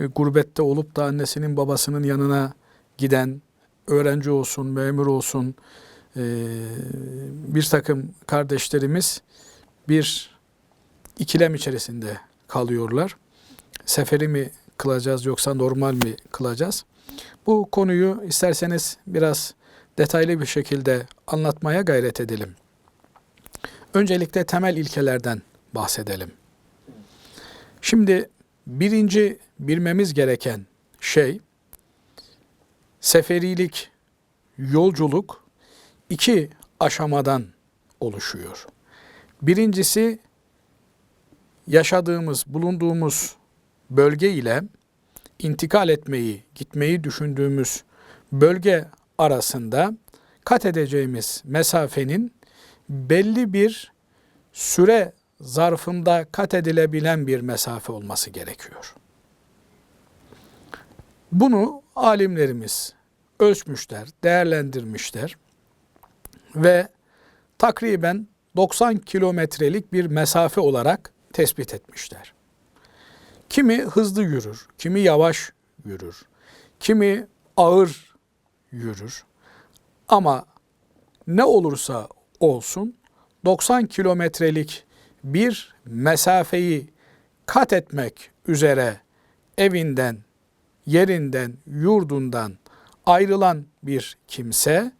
e, gurbette olup da annesinin babasının yanına giden öğrenci olsun, memur olsun e, bir takım kardeşlerimiz bir ikilem içerisinde kalıyorlar. Seferi mi kılacağız yoksa normal mi kılacağız? Bu konuyu isterseniz biraz detaylı bir şekilde anlatmaya gayret edelim. Öncelikle temel ilkelerden bahsedelim. Şimdi birinci bilmemiz gereken şey seferilik, yolculuk iki aşamadan oluşuyor. Birincisi yaşadığımız, bulunduğumuz bölge ile intikal etmeyi, gitmeyi düşündüğümüz bölge arasında kat edeceğimiz mesafenin belli bir süre zarfında kat edilebilen bir mesafe olması gerekiyor. Bunu alimlerimiz ölçmüşler, değerlendirmişler ve takriben 90 kilometrelik bir mesafe olarak tespit etmişler. Kimi hızlı yürür, kimi yavaş yürür, kimi ağır yürür. Ama ne olursa olsun 90 kilometrelik bir mesafeyi kat etmek üzere evinden, yerinden, yurdundan ayrılan bir kimse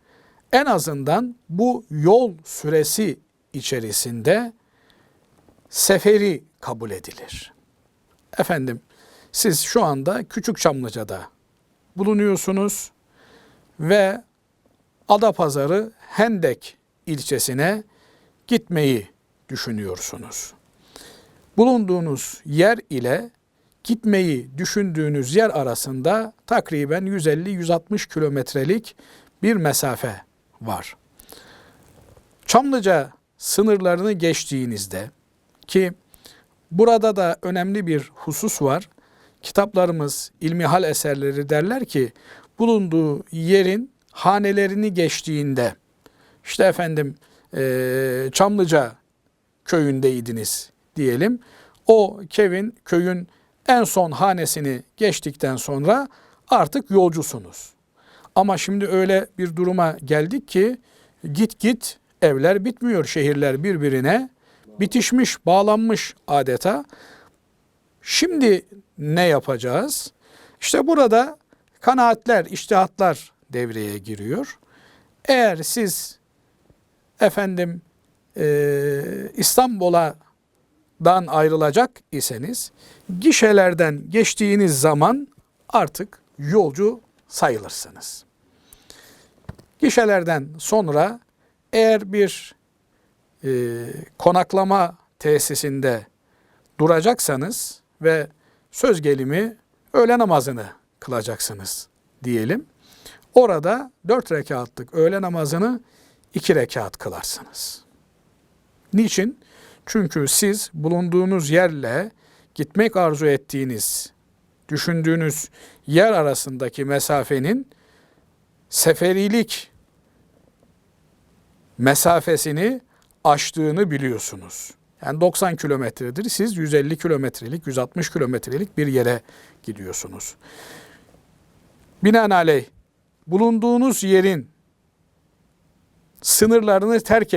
en azından bu yol süresi içerisinde seferi kabul edilir. Efendim siz şu anda Küçük Çamlıca'da bulunuyorsunuz ve Adapazarı Hendek ilçesine gitmeyi düşünüyorsunuz. Bulunduğunuz yer ile gitmeyi düşündüğünüz yer arasında takriben 150-160 kilometrelik bir mesafe var. Çamlıca sınırlarını geçtiğinizde ki burada da önemli bir husus var. Kitaplarımız, ilmihal eserleri derler ki bulunduğu yerin hanelerini geçtiğinde işte efendim Çamlıca köyündeydiniz diyelim. O kevin köyün en son hanesini geçtikten sonra artık yolcusunuz. Ama şimdi öyle bir duruma geldik ki git git evler bitmiyor, şehirler birbirine bitişmiş, bağlanmış adeta. Şimdi ne yapacağız? İşte burada kanaatler, iştihatlar devreye giriyor. Eğer siz efendim e, İstanbul'a dan ayrılacak iseniz gişelerden geçtiğiniz zaman artık yolcu sayılırsınız. Gişelerden sonra eğer bir e, konaklama tesisinde duracaksanız ve söz gelimi öğle namazını kılacaksınız diyelim. Orada dört rekatlık öğle namazını iki rekat kılarsınız. Niçin? Çünkü siz bulunduğunuz yerle gitmek arzu ettiğiniz, düşündüğünüz yer arasındaki mesafenin seferilik mesafesini aştığını biliyorsunuz. Yani 90 kilometredir. Siz 150 kilometrelik, 160 kilometrelik bir yere gidiyorsunuz. Binaenaleyh bulunduğunuz yerin sınırlarını terk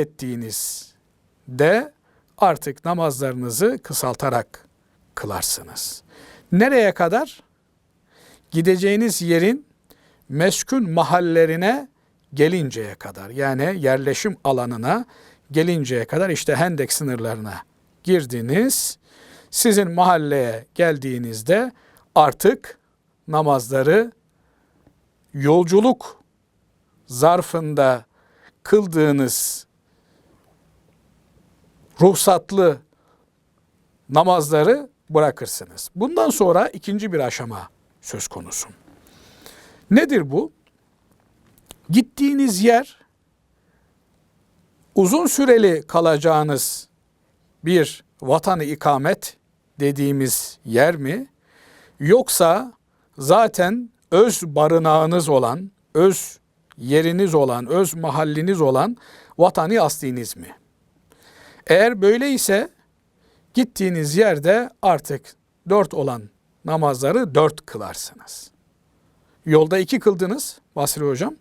ettiğinizde artık namazlarınızı kısaltarak kılarsınız. Nereye kadar? Gideceğiniz yerin meskun mahallerine gelinceye kadar yani yerleşim alanına gelinceye kadar işte Hendek sınırlarına girdiniz. Sizin mahalleye geldiğinizde artık namazları yolculuk zarfında kıldığınız ruhsatlı namazları bırakırsınız. Bundan sonra ikinci bir aşama söz konusu. Nedir bu? Gittiğiniz yer uzun süreli kalacağınız bir vatanı ikamet dediğimiz yer mi? Yoksa zaten öz barınağınız olan, öz yeriniz olan, öz mahalliniz olan vatani asliniz mi? Eğer böyleyse gittiğiniz yerde artık dört olan namazları dört kılarsınız. Yolda iki kıldınız Basri Hocam.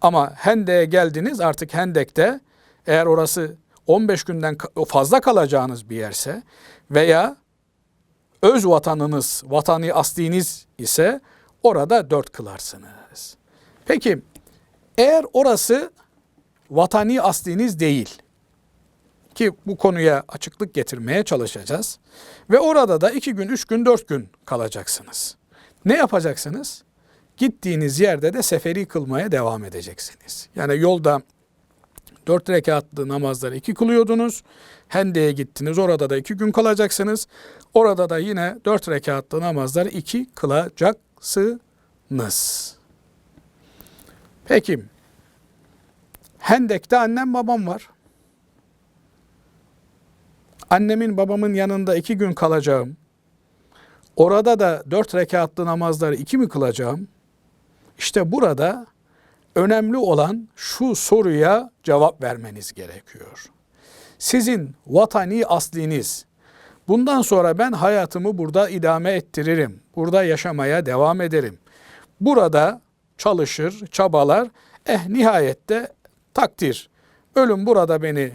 Ama Hendek'e geldiniz artık Hendek'te eğer orası 15 günden fazla kalacağınız bir yerse veya öz vatanınız, vatani asliniz ise orada dört kılarsınız. Peki eğer orası vatani asliniz değil ki bu konuya açıklık getirmeye çalışacağız ve orada da iki gün, üç gün, dört gün kalacaksınız. Ne yapacaksınız? Gittiğiniz yerde de seferi kılmaya devam edeceksiniz. Yani yolda dört rekatlı namazları iki kılıyordunuz. Hende'ye gittiniz orada da iki gün kalacaksınız. Orada da yine dört rekatlı namazları iki kılacaksınız. Peki Hendek'te annem babam var. Annemin babamın yanında iki gün kalacağım. Orada da dört rekatlı namazları iki mi kılacağım? İşte burada önemli olan şu soruya cevap vermeniz gerekiyor. Sizin vatani asliniz, bundan sonra ben hayatımı burada idame ettiririm, burada yaşamaya devam ederim. Burada çalışır, çabalar, eh nihayette takdir. Ölüm burada beni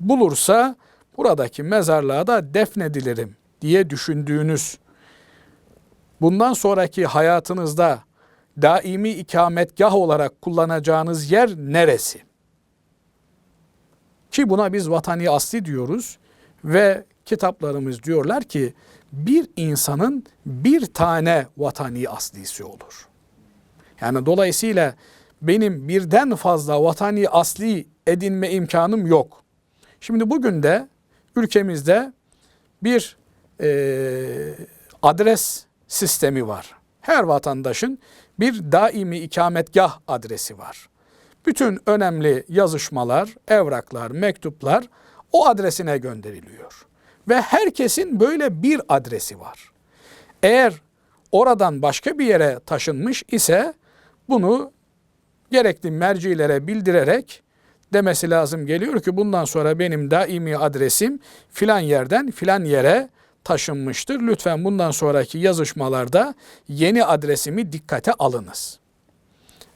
bulursa buradaki mezarlığa da defnedilirim diye düşündüğünüz bundan sonraki hayatınızda daimi ikametgah olarak kullanacağınız yer neresi? Ki buna biz vatani asli diyoruz ve kitaplarımız diyorlar ki bir insanın bir tane vatani aslisi olur. Yani dolayısıyla benim birden fazla vatani asli edinme imkanım yok. Şimdi bugün de ülkemizde bir e, adres sistemi var. Her vatandaşın bir daimi ikametgah adresi var. Bütün önemli yazışmalar, evraklar, mektuplar o adresine gönderiliyor. Ve herkesin böyle bir adresi var. Eğer oradan başka bir yere taşınmış ise bunu gerekli mercilere bildirerek demesi lazım geliyor ki bundan sonra benim daimi adresim filan yerden filan yere taşınmıştır. Lütfen bundan sonraki yazışmalarda yeni adresimi dikkate alınız.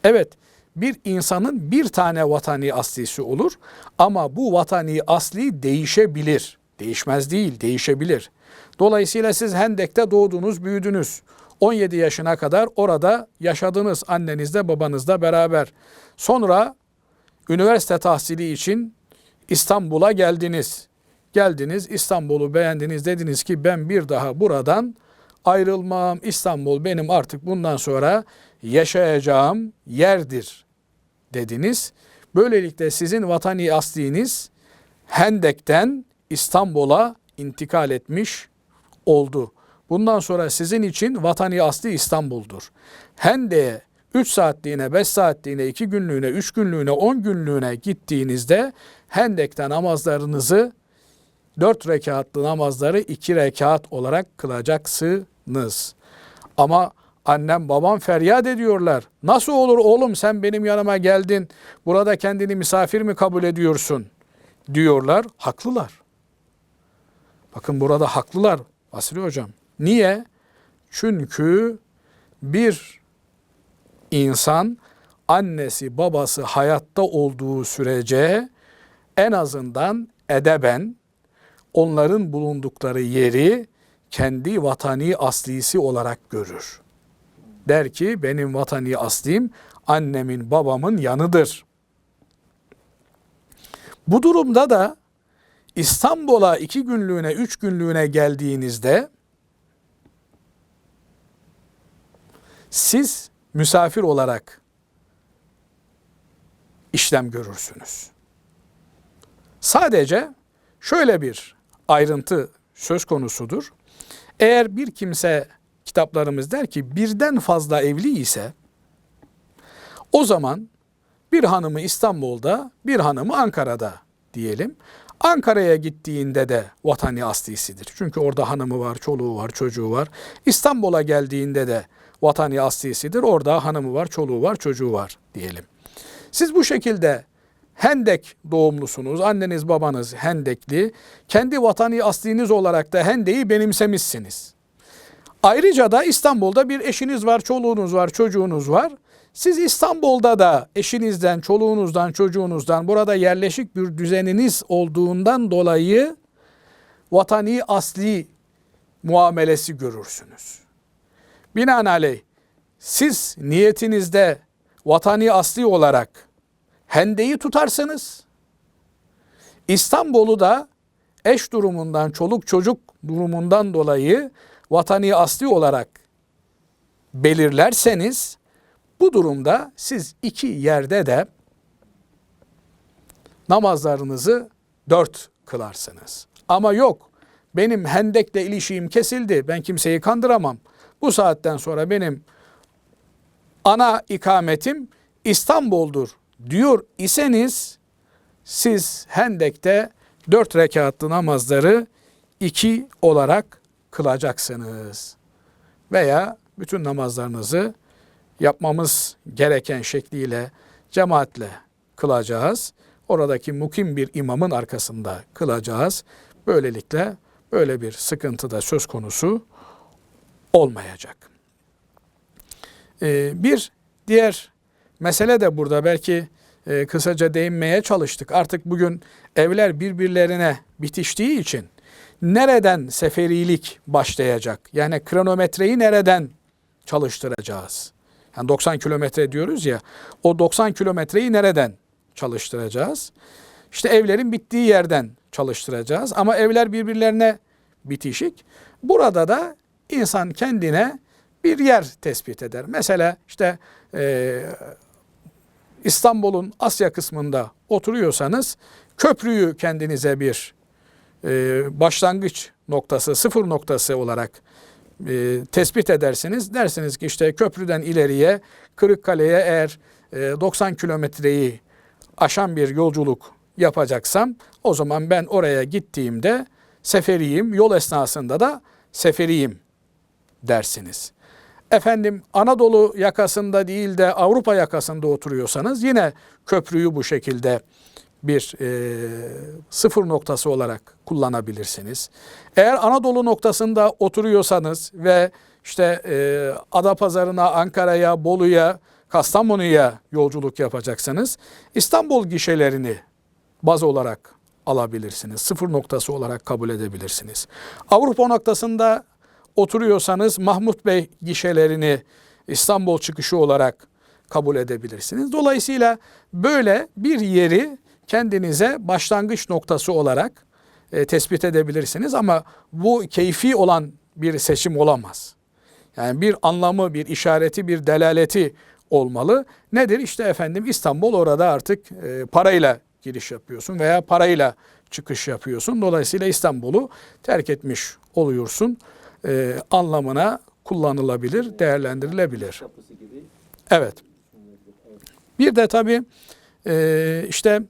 Evet, bir insanın bir tane vatani aslisi olur ama bu vatani asli değişebilir. Değişmez değil, değişebilir. Dolayısıyla siz Hendek'te doğdunuz, büyüdünüz. 17 yaşına kadar orada yaşadınız annenizle babanızla beraber. Sonra üniversite tahsili için İstanbul'a geldiniz. Geldiniz İstanbul'u beğendiniz dediniz ki ben bir daha buradan ayrılmam. İstanbul benim artık bundan sonra yaşayacağım yerdir dediniz. Böylelikle sizin vatani asliniz Hendek'ten İstanbul'a intikal etmiş oldu. Bundan sonra sizin için vatani asli İstanbul'dur. Hendek'e 3 saatliğine, 5 saatliğine, 2 günlüğüne, 3 günlüğüne, 10 günlüğüne gittiğinizde Hendek'te namazlarınızı 4 rekatlı namazları 2 rekat olarak kılacaksınız. Ama annem babam feryat ediyorlar. Nasıl olur oğlum sen benim yanıma geldin. Burada kendini misafir mi kabul ediyorsun? Diyorlar. Haklılar. Bakın burada haklılar Basri Hocam. Niye? Çünkü bir insan annesi babası hayatta olduğu sürece en azından edeben onların bulundukları yeri kendi vatani aslisi olarak görür. Der ki benim vatani aslim annemin babamın yanıdır. Bu durumda da İstanbul'a iki günlüğüne, üç günlüğüne geldiğinizde siz misafir olarak işlem görürsünüz. Sadece şöyle bir ayrıntı söz konusudur. Eğer bir kimse kitaplarımız der ki birden fazla evli ise o zaman bir hanımı İstanbul'da, bir hanımı Ankara'da diyelim. Ankara'ya gittiğinde de vatani aslisidir. Çünkü orada hanımı var, çoluğu var, çocuğu var. İstanbul'a geldiğinde de vatani aslisidir. Orada hanımı var, çoluğu var, çocuğu var diyelim. Siz bu şekilde Hendek doğumlusunuz. Anneniz babanız Hendekli. Kendi vatani asliniz olarak da Hendek'i benimsemişsiniz. Ayrıca da İstanbul'da bir eşiniz var, çoluğunuz var, çocuğunuz var. Siz İstanbul'da da eşinizden, çoluğunuzdan, çocuğunuzdan burada yerleşik bir düzeniniz olduğundan dolayı vatani asli muamelesi görürsünüz. Binaenaleyh siz niyetinizde vatani asli olarak hendeyi tutarsınız. İstanbul'u da eş durumundan, çoluk çocuk durumundan dolayı vatani asli olarak belirlerseniz bu durumda siz iki yerde de namazlarınızı dört kılarsınız. Ama yok benim hendekle ilişiğim kesildi ben kimseyi kandıramam. Bu saatten sonra benim ana ikametim İstanbul'dur diyor iseniz siz hendekte dört rekatlı namazları iki olarak kılacaksınız. Veya bütün namazlarınızı yapmamız gereken şekliyle cemaatle kılacağız. Oradaki mukim bir imamın arkasında kılacağız. Böylelikle böyle bir sıkıntı da söz konusu olmayacak. Ee, bir diğer mesele de burada belki e, kısaca değinmeye çalıştık. Artık bugün evler birbirlerine bitiştiği için nereden seferilik başlayacak? Yani kronometreyi nereden çalıştıracağız? Yani 90 kilometre diyoruz ya, o 90 kilometreyi nereden çalıştıracağız? İşte evlerin bittiği yerden çalıştıracağız. Ama evler birbirlerine bitişik. Burada da insan kendine bir yer tespit eder. Mesela işte e, İstanbul'un Asya kısmında oturuyorsanız köprüyü kendinize bir e, başlangıç noktası, sıfır noktası olarak e, tespit edersiniz. Dersiniz ki işte köprüden ileriye Kırıkkale'ye eğer e, 90 kilometreyi aşan bir yolculuk yapacaksam o zaman ben oraya gittiğimde seferiyim, yol esnasında da seferiyim dersiniz. Efendim Anadolu yakasında değil de Avrupa yakasında oturuyorsanız yine köprüyü bu şekilde bir e, sıfır noktası olarak kullanabilirsiniz. Eğer Anadolu noktasında oturuyorsanız ve işte e, Adapazarı'na, Ankara'ya, Bolu'ya, Kastamonu'ya yolculuk yapacaksanız İstanbul gişelerini baz olarak alabilirsiniz. Sıfır noktası olarak kabul edebilirsiniz. Avrupa noktasında oturuyorsanız Mahmut Bey gişelerini İstanbul çıkışı olarak kabul edebilirsiniz. Dolayısıyla böyle bir yeri kendinize başlangıç noktası olarak e, tespit edebilirsiniz ama bu keyfi olan bir seçim olamaz. Yani bir anlamı, bir işareti, bir delaleti olmalı. Nedir? İşte efendim İstanbul orada artık e, parayla giriş yapıyorsun veya parayla çıkış yapıyorsun. Dolayısıyla İstanbul'u terk etmiş oluyorsun e, anlamına kullanılabilir, değerlendirilebilir. Evet. Bir de tabii e, işte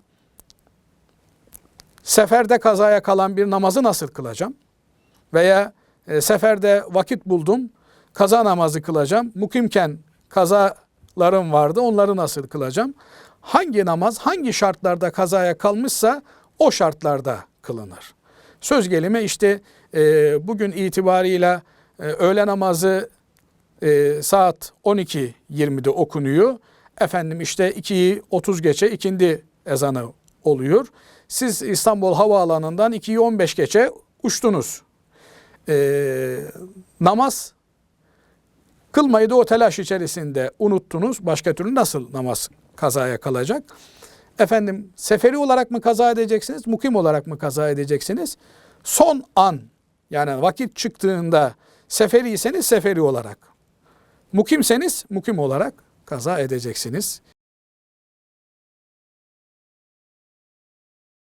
seferde kazaya kalan bir namazı nasıl kılacağım? Veya e, seferde vakit buldum, kaza namazı kılacağım. Mukimken kazalarım vardı, onları nasıl kılacağım? Hangi namaz hangi şartlarda kazaya kalmışsa o şartlarda kılınır. Söz gelimi işte e, bugün itibarıyla e, öğle namazı e, saat 12.20'de okunuyor. Efendim işte 2'yi 30 geçe ikindi ezanı oluyor. Siz İstanbul Havaalanı'ndan 2'yi 15 geçe uçtunuz. E, namaz kılmayı da o telaş içerisinde unuttunuz. Başka türlü nasıl namaz kazaya kalacak? Efendim seferi olarak mı kaza edeceksiniz, mukim olarak mı kaza edeceksiniz? Son an yani vakit çıktığında seferiyseniz seferi olarak, mukimseniz mukim olarak kaza edeceksiniz.